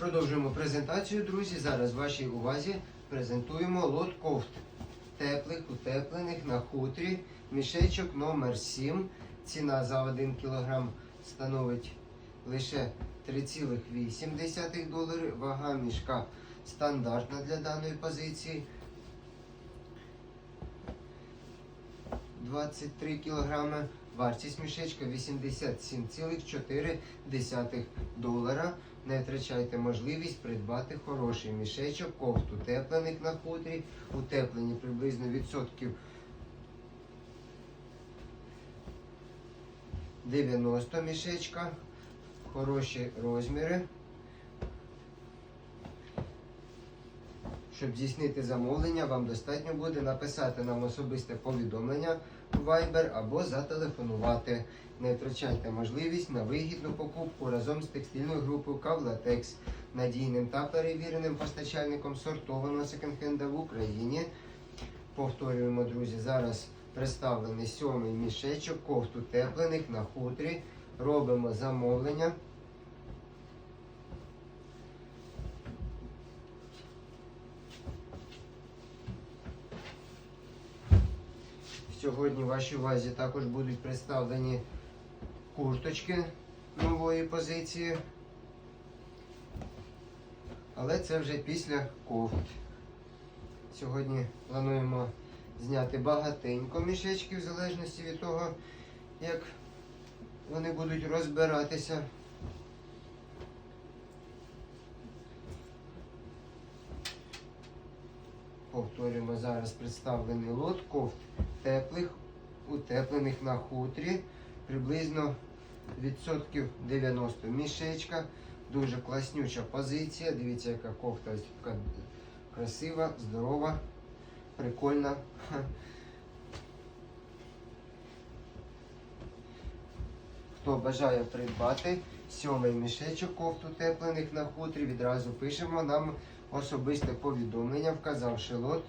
Продовжуємо презентацію, друзі. Зараз вашій увазі презентуємо лот кофт теплих, утеплених на хутрі. Мішечок номер 7. Ціна за 1 кг становить лише 3,8 долари. Вага мішка стандартна для даної позиції. 23 кг. Вартість мішечка 87,4 долара. Не втрачайте можливість придбати хороший мішечок, кофт утеплених на хутрі, утеплені приблизно відсотків 90 мішечка, хороші розміри. Щоб здійснити замовлення, вам достатньо буде написати нам особисте повідомлення в Viber або зателефонувати. Не втрачайте можливість на вигідну покупку разом з текстильною групою Кавлатекс, надійним та перевіреним постачальником сортованого секонд-хенда в Україні. Повторюємо, друзі, зараз представлений сьомий мішечок кофт утеплених на хутрі. Робимо замовлення. Сьогодні в вашій увазі також будуть представлені курточки нової позиції. Але це вже після кофт. Сьогодні плануємо зняти багатенько мішечки в залежності від того, як вони будуть розбиратися. Повторюємо зараз представлений лот кофт теплих, утеплених на хутрі. Приблизно відсотків 90 мішечка. Дуже класнюча позиція. Дивіться, яка кофта красива, здорова, прикольна. Хто бажає придбати сьомий мішечок кофт утеплених на хутрі, відразу пишемо нам особисте повідомлення, вказавши лот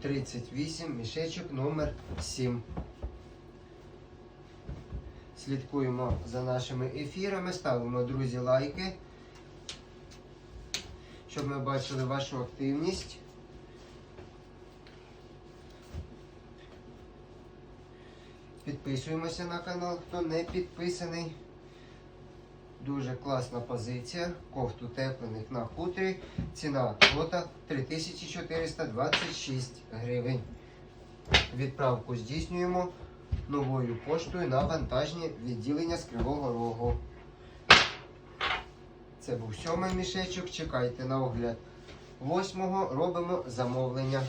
038 мішечок номер 7. Слідкуємо за нашими ефірами, ставимо, друзі, лайки, щоб ми бачили вашу активність. Підписуємося на канал, хто не підписаний. Дуже класна позиція. Кофт утеплених на хутрі. Ціна лота 3426 гривень. Відправку здійснюємо новою поштою на вантажні відділення з Кривого Рогу. Це був сьомий мішечок. Чекайте на огляд. Восьмого робимо замовлення.